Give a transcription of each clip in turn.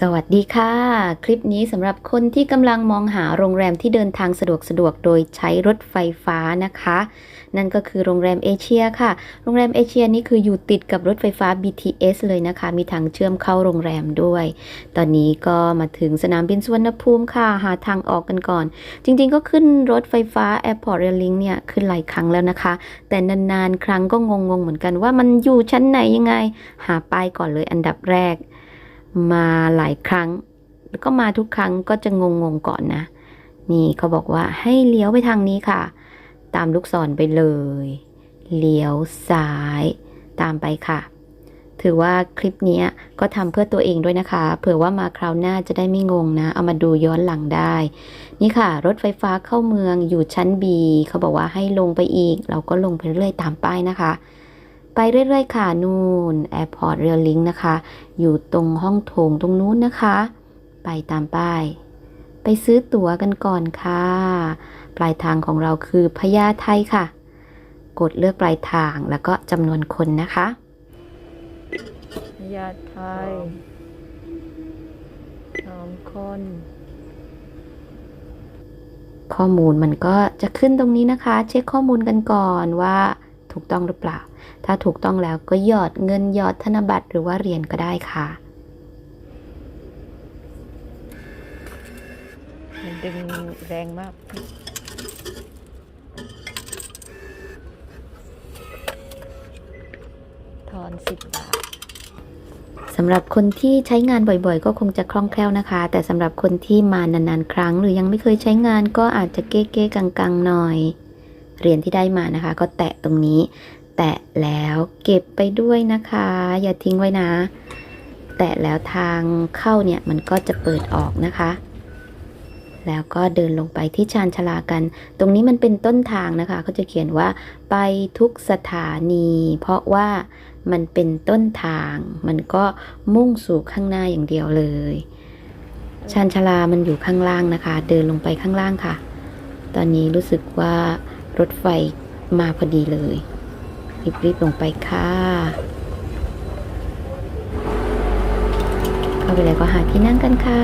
สวัสดีค่ะ คลิปนี้สำหรับคนที่กำลังมองหาโรงแรมที่เดินทางสะดวกสะดวกโดยใช้รถไฟฟ้านะคะ นั่นก็คือโรงแรมเอเชียค่ะ โรงแรมเอเชียนี่คืออยู่ติดกับรถไฟฟ้า BTS เลยนะคะ มีทางเชื่อมเข้าโรงแรมด้วย ตอนนี้ก็มาถึงสนามบินสุวรรณภูมิค่ะ หาทางออกกันก่อน จริงๆ ก็ขึ้นรถไฟฟ้า Airport Rail Link เนี่ยขึ้นหลายครั้งแล้วนะคะ แต่นานๆ ครั้งก็งงๆเหมือนกันว่ามันอยู่ชั้นไหนยังไง หาป้ายก่อนเลยอันดับแรก มาหลายครั้ง แล้วก็มาทุกครั้งก็จะงงๆก่อนนะ นี่เขาบอกว่าให้เลี้ยวไปทางนี้ค่ะ ตามลูกศรไปเลย เลี้ยวซ้าย ตามไปค่ะ ถือว่าคลิปนี้ก็ทำเพื่อตัวเองด้วยนะคะ เผื่อว่ามาคราวหน้าจะได้ไม่งงนะ เอามาดูย้อนหลังได้ นี่ค่ะ รถไฟฟ้าเข้าเมืองอยู่ชั้น B เขาบอกว่าให้ลงไปอีก เราก็ลงไปเรื่อยตามป้ายนะคะ ไปเรื่อยๆ ค่ะนู่น Airport Rail Link นะคะ อยู่ตรงห้องโถงตรงนู้นนะคะ ไปตามป้าย ไปซื้อตั๋วกันก่อนค่ะ ปลายทางของเราคือพญาไทค่ะ กดเลือกปลายทางแล้วก็จำนวนคนนะคะยาไทยสองคนข้อมูลมันก็จะขึ้นตรงนี้นะคะ เช็คข้อมูลกันก่อนว่า ถูกต้องหรือเปล่า ถ้าถูกต้องแล้วก็หยอดเงินหยอดธนบัตรหรือว่าเหรียญก็ได้ค่ะมันดึงแรงมากถอนสิบบาทสำหรับคนที่ใช้งานบ่อยๆ ก็คงจะคล่องแคล่วนะคะ แต่สำหรับคนที่มานานๆ ครั้ง หรือยังไม่เคยใช้งานก็อาจจะเก๊ๆกังๆหน่อย เหรียญที่ได้มานะคะ ก็แตะตรงนี้ แตะแล้วเก็บไปด้วยนะคะ อย่าทิ้งไว้นะ แตะแล้วทางเข้าเนี่ยมันก็จะเปิดออกนะคะ แล้วก็เดินลงไปที่ชานชาลากัน ตรงนี้มันเป็นต้นทางนะคะเขาจะเขียนว่าไปทุกสถานี เพราะว่ามันเป็นต้นทาง มันก็มุ่งสู่ข้างหน้าอย่างเดียวเลยชานชาลามันอยู่ข้างล่างนะคะ เดินลงไปข้างล่างค่ะ ตอนนี้รู้สึกว่า รถไฟมาพอดีเลยรีบๆลงไปค่ะเข้าไปแล้วก็หาที่นั่งกันค่ะ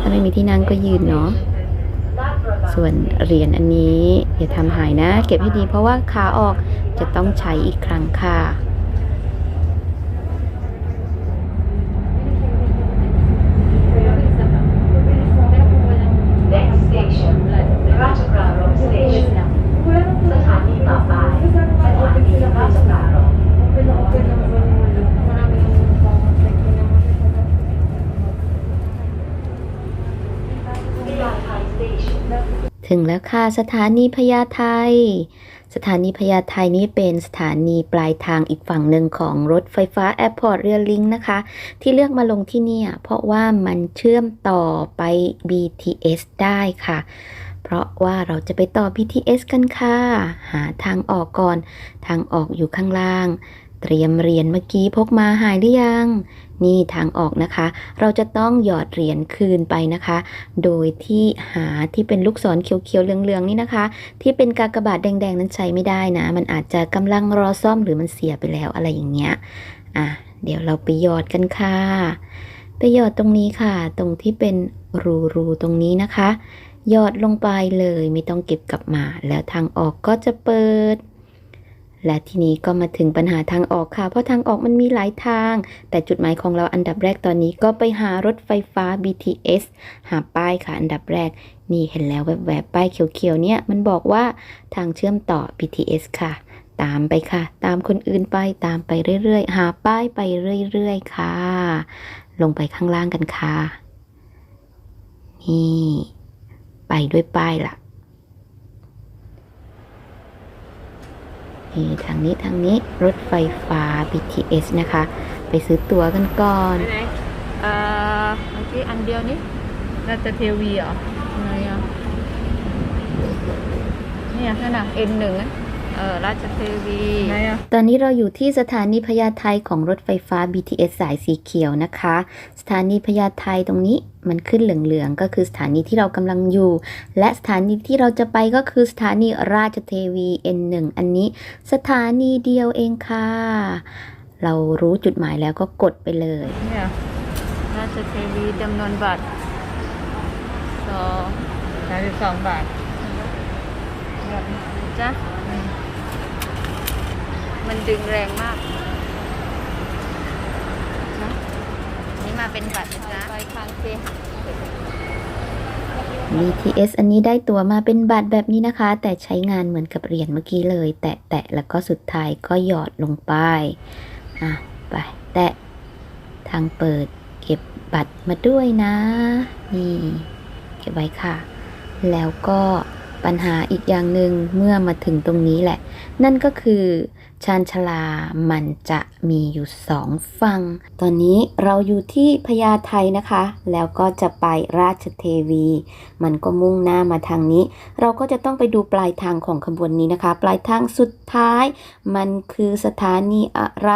ถ้าไม่มีที่นั่งก็ยืนเนาะส่วนเหรียญอันนี้อย่าทำหายนะ เก็บให้ดีเพราะว่าขาออกจะต้องใช้อีกครั้งค่ะ Next station ราชปรารภ Station สถานีต่อไป สถานีราชปรารภวิยาไทย Station ถึงแล้วค่ะสถานีพญาไทสถานีพญาไทนี้เป็นสถานีปลายทางอีกฝั่งหนึ่งของรถไฟฟ้า Airport Rail Link นะคะ ที่เลือกมาลงที่นี่เพราะว่ามันเชื่อมต่อไป BTS ได้ค่ะ เพราะว่าเราจะไปต่อ BTS กันค่ะ หาทางออกก่อน ทางออกอยู่ข้างล่าง เตรียมเหรียญเมื่อกี้พกมาหายหรือยัง นี่ทางออกนะคะ เราจะต้องหยอดเหรียญคืนไปนะคะ โดยที่หาที่เป็นลูกศรเขียวๆเหลืองๆนี่นะคะ ที่เป็นกากบาทแดงๆนั้นใช้ไม่ได้นะ มันอาจจะกำลังรอซ่อมหรือมันเสียไปแล้วอะไรอย่างเงี้ย อะ เดี๋ยวเราไปหยอดกันค่ะ ไปหยอดตรงนี้ค่ะ ตรงที่เป็นรูๆตรงนี้นะคะ หยอดลงไปเลยไม่ต้องเก็บกลับมา แล้วทางออกก็จะเปิด และทีนี้ก็มาถึงปัญหาทางออกค่ะ เพราะทางออกมันมีหลายทาง แต่จุดหมายของเราอันดับแรกตอนนี้ก็ไปหารถไฟฟ้า BTS หาป้ายค่ะ อันดับแรก นี่เห็นแล้วแวบๆป้ายเขียวๆเนี่ยมันบอกว่าทางเชื่อมต่อ BTS ค่ะ ตามไปค่ะ ตามคนอื่นไปตามไปเรื่อยๆ หาป้ายไปเรื่อยๆ ค่ะ ลงไปข้างล่างกันค่ะ นี่ ไปด้วยป้ายล่ะ นี่ทางนี้ทางนี้รถไฟฟ้า BTS นะคะ ไปซื้อตั๋วกันก่อนไหนเอ่อเมื่อกี้อันเดียวนี้ราชเทวีเหรอไหนอะเนี่ยนั่นน่ะ N หนึ่งอะ เออราชเทวีไหนอะตอนนี้เราอยู่ที่สถานีพญาไทของรถไฟฟ้า BTS สายสีเขียวนะคะ สถานีพญาไทตรงนี้มันขึ้นเหลืองๆ ก็คือสถานีที่เรากำลังอยู่ และสถานีที่เราจะไปก็คือสถานีราชเทวี N1 อันนี้ สถานีเดียวเองค่ะ เรารู้จุดหมายแล้วก็กดไปเลยเนี่ยราชเทวีจำนวนบัตรสองสามสิบสองบาทแบบนี้จ้ะอื มมันดึงแรงมากนะนี่มาเป็นบัตรนะจ๊ะไปคางเซ BTS อันนี้ได้ตัวมาเป็นบัตรแบบนี้นะคะ แต่ใช้งานเหมือนกับเหรียญเมื่อกี้เลย แตะแตะแล้วก็สุดท้ายก็หยอดลงไป อะ ไป แตะ ทางเปิด เก็บบัตรมาด้วยนะ นี่ เก็บไว้ค่ะ แล้วก็ปัญหาอีกอย่างหนึ่งเมื่อมาถึงตรงนี้แหละ นั่นก็คือ ชานชาลามันจะมีอยู่สองฝั่ง ตอนนี้เราอยู่ที่พญาไทนะคะ แล้วก็จะไปราชเทวี มันก็มุ่งหน้ามาทางนี้ เราก็จะต้องไปดูปลายทางของขบวนนี้นะคะ ปลายทางสุดท้าย มันคือสถานีอะไร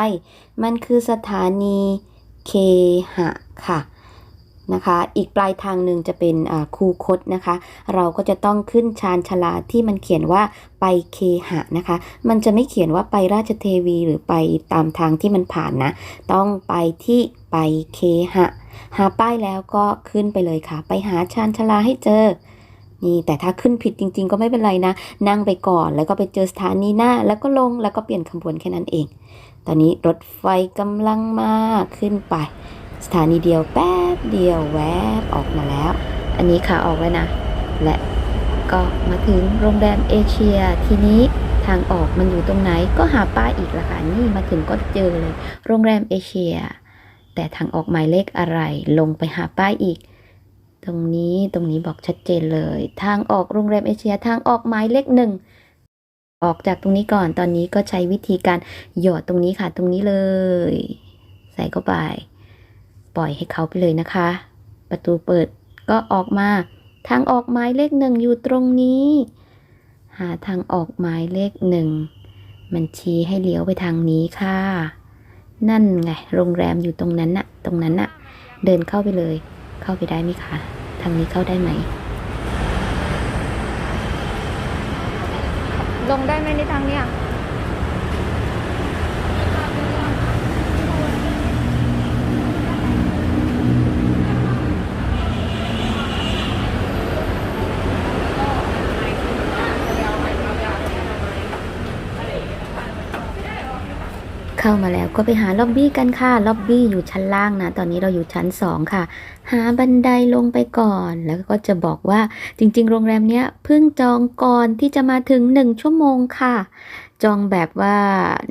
มันคือสถานีเคหะค่ะ นะคะ อีกปลายทางหนึ่งจะเป็นคูคตนะคะ เราก็จะต้องขึ้นชานชาลาที่มันเขียนว่าไปเคหะนะคะ มันจะไม่เขียนว่าไปราชเทวีหรือไปตามทางที่มันผ่านนะ ต้องไปที่ไปเคหะ หาป้ายแล้วก็ขึ้นไปเลยค่ะ ไปหาชานชาลาให้เจอนี่แต่ถ้าขึ้นผิดจริง ๆ ก็ไม่เป็นไรนะ นั่งไปก่อนแล้วก็ไปเจอสถานีหน้า แล้วก็ลงแล้วก็เปลี่ยนขบวนแค่นั้นเอง ตอนนี้รถไฟกำลังมาขึ้นไป สถานีเดียวแป๊บเดียวแวบออกมาแล้ว อันนี้ขาออกแล้วนะ และก็มาถึงโรงแรมเอเชีย ทีนี้ทางออกมันอยู่ตรงไหนก็หาป้ายอีกละค่ะนี่มาถึงก็เจอเลย โรงแรมเอเชีย แต่ทางออกหมายเลขอะไร ลงไปหาป้ายอีก ตรงนี้ตรงนี้บอกชัดเจนเลย ทางออกโรงแรมเอเชียทางออกหมายเลขหนึ่งออกจากตรงนี้ก่อนตอนนี้ก็ใช้วิธีการหยอดตรงนี้ค่ะตรงนี้เลย ใส่เข้าไป ปล่อยให้เขาไปเลยนะคะ ประตูเปิดก็ออกมา ทางออกหมายเลขหนึ่งอยู่ตรงนี้ หาทางออกหมายเลขหนึ่งมันชี้ให้เลี้ยวไปทางนี้ค่ะ นั่นไง โรงแรมอยู่ตรงนั้นน่ะ ตรงนั้นน่ะ เดินเข้าไปเลย เข้าไปได้ไหมคะ ทางนี้เข้าได้ไหม ลงได้ไหมในทางเนี้ย เข้ามาแล้วก็ไปหาล็อบบี้กันค่ะ ล็อบบี้อยู่ชั้นล่างนะ ตอนนี้เราอยู่ชั้นสองค่ะ หาบันไดลงไปก่อน แล้วก็จะบอกว่าจริง ๆ โรงแรมเนี้ยเพิ่งจองก่อนที่จะมาถึงหนึ่งชั่วโมงค่ะ จองแบบว่า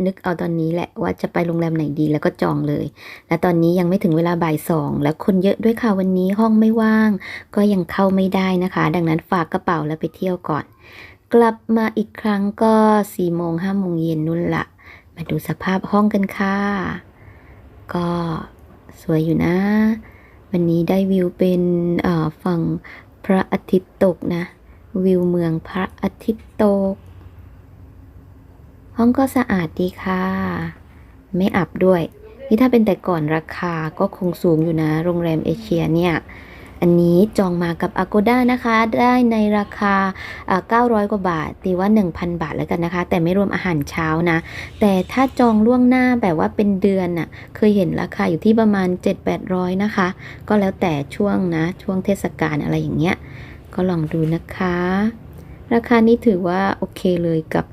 นึกเอาตอนนี้แหละว่าจะไปโรงแรมไหนดีแล้วก็จองเลย และตอนนี้ยังไม่ถึงเวลาบ่ายสองแล้วคนเยอะด้วยค่ะวันนี้ห้องไม่ว่าง ก็ยังเข้าไม่ได้นะคะ ดังนั้นฝากกระเป๋าแล้วไปเที่ยวก่อน กลับมาอีกครั้งก็สี่โมงห้าโมงเย็นนู่นละ มาดูสภาพห้องกันค่ะ ก็สวยอยู่นะ วันนี้ได้วิวเป็นฝั่งพระอาทิตย์ตกนะ วิวเมืองพระอาทิตย์ตก ห้องก็สะอาดดีค่ะ ไม่อับด้วย นี่ถ้าเป็นแต่ก่อนราคาก็คงสูงอยู่นะ โรงแรมเอเชียเนี่ย อันนี้จองมากับ Agoda นะคะ ได้ในราคา 900 กว่าบาท ตีว่า 1,000 บาทแล้วกันนะคะ แต่ไม่รวมอาหารเช้านะ แต่ถ้าจองล่วงหน้าแบบว่าเป็นเดือนน่ะ เคยเห็นราคาอยู่ที่ประมาณ 7-800 นะคะ ก็แล้วแต่ช่วงนะ ช่วงเทศกาลอะไรอย่างเงี้ย ก็ลองดูนะคะ ราคานี้ถือว่าโอเคเลยกับ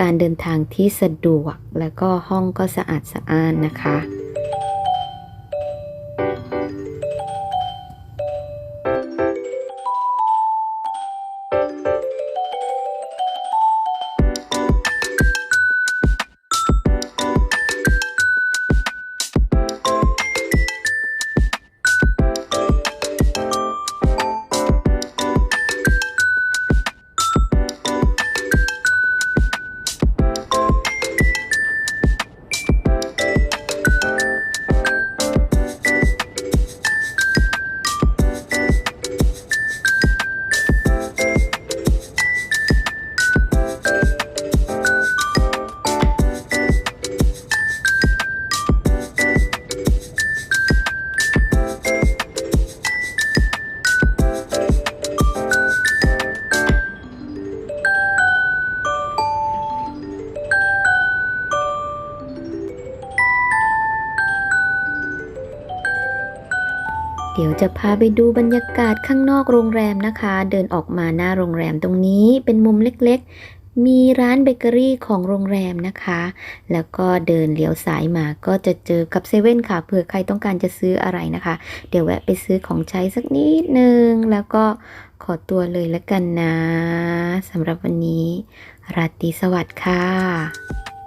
การเดินทางที่สะดวก แล้วก็ห้องก็สะอาดสะอ้านนะคะ เดี๋ยวจะพาไปดูบรรยากาศข้างนอกโรงแรมนะคะ เดินออกมาหน้าโรงแรมตรงนี้เป็นมุมเล็กๆ มีร้านเบเกอรี่ของโรงแรมนะคะ แล้วก็เดินเลี้ยวซ้ายมาก็จะเจอกับเซเว่นค่ะเผื่อใครต้องการจะซื้ออะไรนะคะ เดี๋ยวแวะไปซื้อของใช้สักนิดนึง แล้วก็ขอตัวเลยละกันนะสำหรับวันนี้ ราตรีสวัสดิ์ค่ะ